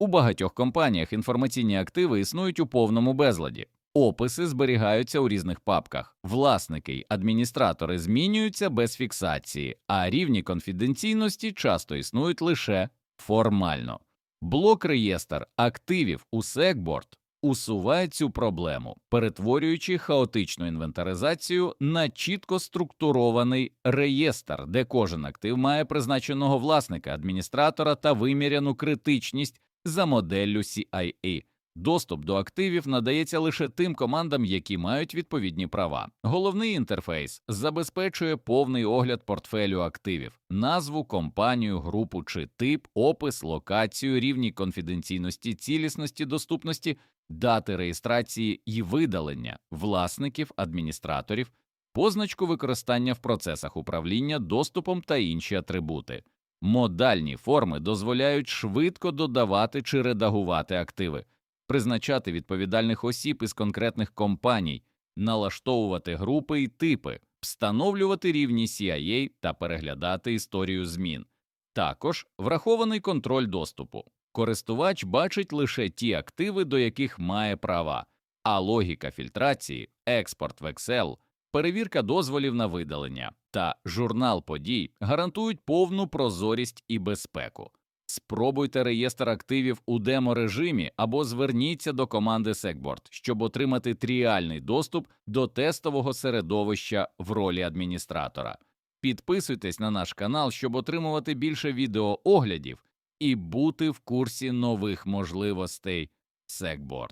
У багатьох компаніях інформаційні активи існують у повному безладі. Описи зберігаються у різних папках. Власники й адміністратори змінюються без фіксації, а рівні конфіденційності часто існують лише формально. Блок реєстр активів у Segboard усуває цю проблему, перетворюючи хаотичну інвентаризацію на чітко структурований реєстр, де кожен актив має призначеного власника, адміністратора та виміряну критичність за моделлю CIA. Доступ до активів надається лише тим командам, які мають відповідні права. Головний інтерфейс забезпечує повний огляд портфелю активів, назву, компанію, групу чи тип, опис, локацію, рівні конфіденційності, цілісності, доступності, дати реєстрації і видалення власників, адміністраторів, позначку використання в процесах управління доступом та інші атрибути. Модальні форми дозволяють швидко додавати чи редагувати активи призначати відповідальних осіб із конкретних компаній, налаштовувати групи і типи, встановлювати рівні CIA та переглядати історію змін. Також врахований контроль доступу. Користувач бачить лише ті активи, до яких має права, а логіка фільтрації, експорт в Excel, перевірка дозволів на видалення та журнал подій гарантують повну прозорість і безпеку. Спробуйте реєстр активів у демо-режимі або зверніться до команди Segboard, щоб отримати тріальний доступ до тестового середовища в ролі адміністратора. Підписуйтесь на наш канал, щоб отримувати більше відеооглядів і бути в курсі нових можливостей Segboard.